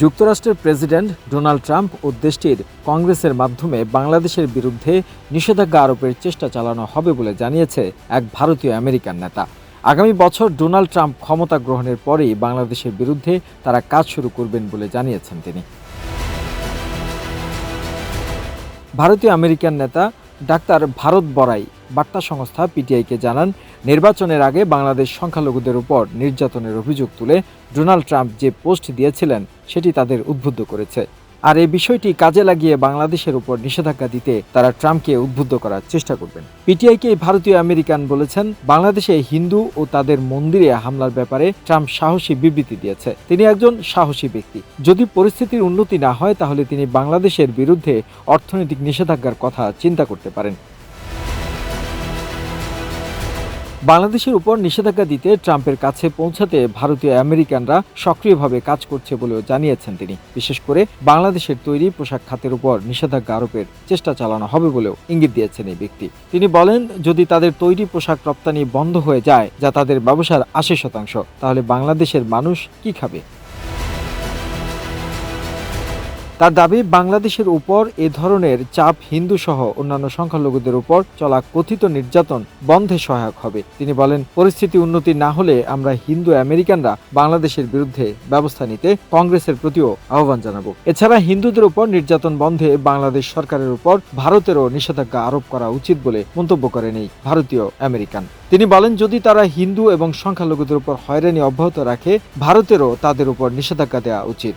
যুক্তরাষ্ট্রের president Donald Trump ও দেশটির কংগ্রেসের মাধ্যমে বাংলাদেশের বিরুদ্ধে নিষেধাজ্ঞা আরোপের চেষ্টা চালানো হবে বলে জানিয়েছে এক ভারতীয় আমেরিকান নেতা। আগামী বছর ডোনাল্ড ট্রাম্প ক্ষমতা গ্রহণের পরেই বাংলাদেশের বিরুদ্ধে তারা কাজ শুরু করবেন বলে জানিয়েছেন তিনি। ভারতীয় আমেরিকান নেতা ডাক্তার ভারত বড়াই বার্তা সংস্থা পিটিআইকে জানান, নির্বাচনের আগে বাংলাদেশ সংখ্যালঘুদের উপর নির্যাতনের অভিযোগ তুলে ডোনাল্ড ট্রাম্প যে পোস্ট দিয়েছিলেন, সেটি তাদের উদ্বুদ্ধ করেছে। আর এই বিষয়টি কাজে লাগিয়ে বাংলাদেশের উপর নিষেধাজ্ঞা দিতে তারা ট্রাম্পকে উদ্বুদ্ধ করার চেষ্টা করবেন। পিটিআইকে ভারতীয় আমেরিকান বলেছেন, বাংলাদেশে হিন্দু ও তাদের মন্দিরে হামলার ব্যাপারে ট্রাম্প সাহসী বিবৃতি দিয়েছে। তিনি একজন সাহসী ব্যক্তি। যদি পরিস্থিতির উন্নতি না হয়, তাহলে তিনি বাংলাদেশের বিরুদ্ধে অর্থনৈতিক নিষেধাজ্ঞার কথা চিন্তা করতে পারেন। বাংলাদেশের উপর নিষেধাজ্ঞা দিতে ট্রাম্পের কাছে পৌঁছাতে ভারতীয় আমেরিকানরা সক্রিয়ভাবে কাজ করছে বলেও জানিয়েছেন তিনি। বিশেষ করে বাংলাদেশের তৈরি পোশাক খাতের উপর নিষেধাজ্ঞা আরোপের চেষ্টা চালানো হবে বলেও ইঙ্গিত দিয়েছেন এই ব্যক্তি। তিনি বলেন, যদি তাদের তৈরি পোশাক রপ্তানি বন্ধ হয়ে যায়, যা তাদের ব্যবসার আশি শতাংশ, তাহলে বাংলাদেশের মানুষ কি খাবে? তার দাবি, বাংলাদেশের উপর এ ধরনের চাপ হিন্দু সহ অন্যান্য সংখ্যালঘুদের উপর চলা কথিত নির্যাতন বন্ধে সহায়ক হবে। তিনি বলেন, পরিস্থিতি উন্নতি না হলে আমরা হিন্দু আমেরিকানরা বাংলাদেশের বিরুদ্ধে ব্যবস্থা নিতে কংগ্রেসের প্রতিও আহ্বান জানাব। এছাড়া হিন্দুদের উপর নির্যাতন বন্ধে বাংলাদেশ সরকারের উপর ভারতেরও নিষেধাজ্ঞা আরোপ করা উচিত বলে মন্তব্য করেন এই ভারতীয় আমেরিকান। তিনি বলেন, যদি তারা হিন্দু এবং সংখ্যালঘুদের উপর হয়রানি অব্যাহত রাখে, ভারতেরও তাদের উপর নিষেধাজ্ঞা দেওয়া উচিত।